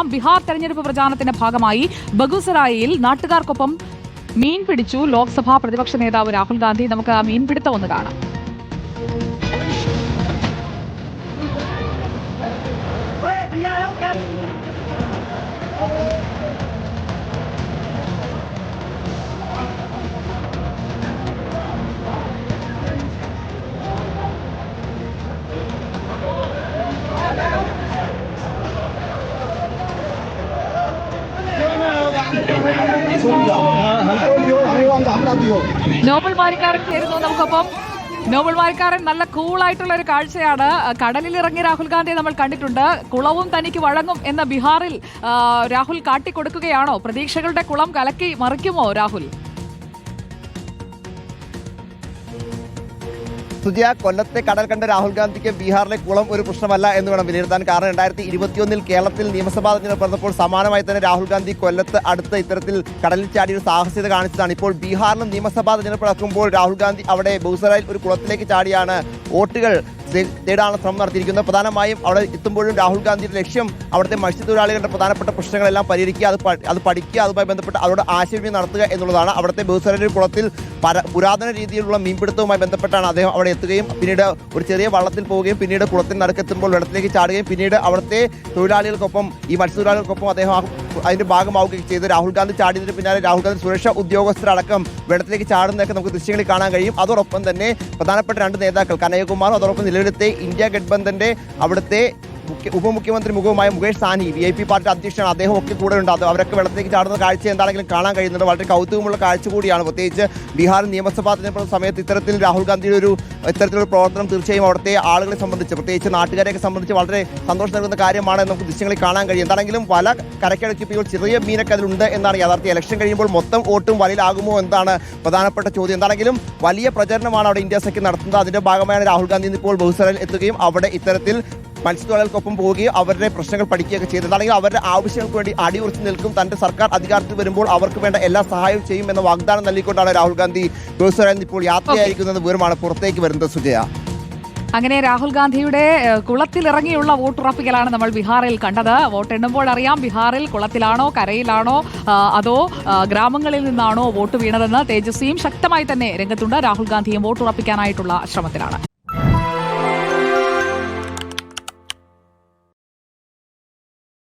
ബീഹാർ തെരഞ്ഞെടുപ്പ് പ്രചാരണത്തിന്റെ ഭാഗമായി ബഗുസറായിയിൽ നാട്ടുകാർക്കൊപ്പം മീൻ പിടിച്ചു ലോക്സഭാ പ്രതിപക്ഷ നേതാവ് രാഹുൽ ഗാന്ധി. നമുക്ക് ആ മീൻപിടുത്തം ഒന്ന് കാണാം. നോബൽ വാരിക്കാരൻ ചേരുന്നു നമുക്കൊപ്പം. നോബൽ വാരിക്കാരൻ നല്ല കൂളായിട്ടുള്ള ഒരു കാഴ്ചയാണ്. കടലിൽ ഇറങ്ങി രാഹുൽ ഗാന്ധിയെ നമ്മൾ കണ്ടിട്ടുണ്ട്. കുളവും തനിക്ക് വഴങ്ങും എന്ന ബീഹാറിൽ രാഹുൽ കാട്ടിക്കൊടുക്കുകയാണോ? പ്രതീക്ഷകളുടെ കുളം കലക്കി മറിക്കുമോ രാഹുൽ? സുജിയ കൊല്ലത്തെ കടൽ കണ്ട രാഹുൽ ഗാന്ധിക്ക് ബീഹാറിലെ കുളം ഒരു പ്രശ്നമല്ല എന്ന് വേണം വിലയിരുത്താൻ. കാരണം രണ്ടായിരത്തി ഇരുപത്തിയൊന്നിൽ കേരളത്തിൽ നിയമസഭാ തെരഞ്ഞെടുപ്പ് നടന്നപ്പോൾ സമാനമായി തന്നെ രാഹുൽ ഗാന്ധി കൊല്ലത്ത് അടുത്ത ഇത്തരത്തിൽ കടലിൽ ചാടി ഒരു സാഹസികത കാണിച്ചതാണ്. ഇപ്പോൾ ബീഹാറിലും നിയമസഭാ തെരഞ്ഞെടുപ്പ് നടക്കുമ്പോൾ രാഹുൽ ഗാന്ധി അവിടെ ബൗസറായിൽ ഒരു കുളത്തിലേക്ക് ചാടിയാണ്. വോട്ടുകൾ തേ- തേടാനുള്ള ശ്രമം നടത്തിയിരിക്കുന്നത് പ്രധാനമായും അവിടെ എത്തുമ്പോഴും രാഹുൽ ഗാന്ധിയുടെ ലക്ഷ്യം അവിടുത്തെ മത്സ്യത്തൊഴിലാളികളുടെ പ്രധാനപ്പെട്ട പ്രശ്നങ്ങളെല്ലാം പരിഹരിക്കുക അത് അത് പഠിക്കുക അതുമായി ബന്ധപ്പെട്ട് അവരോട് ആശയവിനിമയം നടത്തുക എന്നുള്ളതാണ് അവിടുത്തെ ബഹുസരയുടെ കുളത്തിൽ പര- പുരാതന രീതിയിലുള്ള മീൻപിടുത്തവുമായി ബന്ധപ്പെട്ടാണ് അദ്ദേഹം അവിടെ എത്തുകയും പിന്നീട് ഒരു ചെറിയ വള്ളത്തിൽ പോവുകയും പിന്നീട് കുളത്തിൽ നടക്കെത്തുമ്പോൾ വെള്ളത്തിലേക്ക് ചാടുകയും പിന്നീട് അവിടുത്തെ തൊഴിലാളികൾക്കൊപ്പം ഈ മത്സ്യത്തൊഴിലാളികൾക്കൊപ്പം അദ്ദേഹം അതിന്റെ ഭാഗമാവുകയൊക്കെ ചെയ്തു. രാഹുൽ ഗാന്ധി ചാടിയതിന് പിന്നാലെ രാഹുൽ ഗാന്ധി സുരക്ഷാ ഉദ്യോഗസ്ഥരടക്കം വെള്ളത്തിലേക്ക് ചാടുന്നതൊക്കെ നമുക്ക് ദൃശ്യങ്ങളിൽ കാണാൻ കഴിയും. അതോടൊപ്പം തന്നെ പ്രധാനപ്പെട്ട രണ്ട് നേതാക്കൾ കനയ്യകുമാറും അതോടൊപ്പം നിലവിലത്തെ ഇന്ത്യ ഗഡ്ബന്ധന്റെ അവിടുത്തെ ഉപമുഖ്യമന്ത്രി മുഖവുമായ Mukesh Sahani V I P party അധ്യക്ഷൻ അദ്ദേഹം ഒക്കെ കൂടെ ഉണ്ട്. അത് അവരൊക്കെ വെള്ളത്തിലേക്ക് ചാടുന്ന കാഴ്ച എന്താണെങ്കിലും കാണാൻ കഴിയുന്നത് വളരെ കൗതുകമുള്ള കാഴ്ച കൂടിയാണ്. പ്രത്യേകിച്ച് ബീഹാർ നിയമസഭാ തിരഞ്ഞെടുപ്പ് സമയത്ത് ഇത്തരത്തിൽ രാഹുൽ ഗാന്ധിയുടെ ഒരു ഇത്തരത്തിലൊരു പ്രവർത്തനം തീർച്ചയായും അവിടുത്തെ ആളുകളെ സംബന്ധിച്ച് പ്രത്യേകിച്ച് നാട്ടുകാരെയൊക്കെ സംബന്ധിച്ച് വളരെ സന്തോഷം നൽകുന്ന കാര്യമാണ് നമുക്ക് ദൃശ്യങ്ങളിൽ കാണാൻ കഴിയും. എന്താണെങ്കിലും വല കരക്കടക്കിപ്പോൾ ചെറിയ മീനൊക്കെ അതിലുണ്ട് എന്നാണ് യാഥാർത്ഥ്യം. ഇലക്ഷൻ കഴിയുമ്പോൾ മൊത്തം വോട്ടും വലയിലാകുമോ എന്നാണ് പ്രധാനപ്പെട്ട ചോദ്യം. എന്താണെങ്കിലും വലിയ പ്രചരണമാണ് അവിടെ ഇന്ത്യ സഖ്യം നടത്തുന്നത്. അതിന്റെ ഭാഗമായാണ് രാഹുൽ ഗാന്ധി ഇപ്പോൾ ബഹുസരയിൽ എത്തുകയും അവിടെ ഇത്തരത്തിൽ മത്സ്യത്തൊഴിലാളികൾക്കൊപ്പം പോവുകയും അവരുടെ പ്രശ്നങ്ങൾ പഠിക്കുകയൊക്കെ ചെയ്തത് അല്ലെങ്കിൽ അവരുടെ ആവശ്യങ്ങൾക്ക് വേണ്ടി അടിയുറച്ച് നിൽക്കും. തന്റെ സർക്കാർ അധികാരത്തിൽ വരുമ്പോൾ അവർക്ക് വേണ്ട എല്ലാ സഹായവും ചെയ്യും എന്ന വാഗ്ദാനം നൽകിക്കൊണ്ടാണ് രാഹുൽ ഗാന്ധി ദിവസമായിരുന്നു ഇപ്പോൾ യാത്രയായിരിക്കുന്നത്. വിവരമാണ് പുറത്തേക്ക് വരുന്നത്. സുജയ. അങ്ങനെ രാഹുൽ ഗാന്ധിയുടെ കുളത്തിലിറങ്ങിയുള്ള വോട്ടുറപ്പിക്കലാണ് നമ്മൾ ബീഹാറിൽ കണ്ടത്. വോട്ട് എണ്ണുമ്പോൾ അറിയാം ബീഹാറിൽ കുളത്തിലാണോ കരയിലാണോ അതോ ഗ്രാമങ്ങളിൽ നിന്നാണോ വോട്ട് വീണതെന്ന് തേജസ്വിയും ശക്തമായി തന്നെ രംഗത്തുണ്ട്. രാഹുൽ ഗാന്ധിയും വോട്ടുറപ്പിക്കാനായിട്ടുള്ള ശ്രമത്തിലാണ്.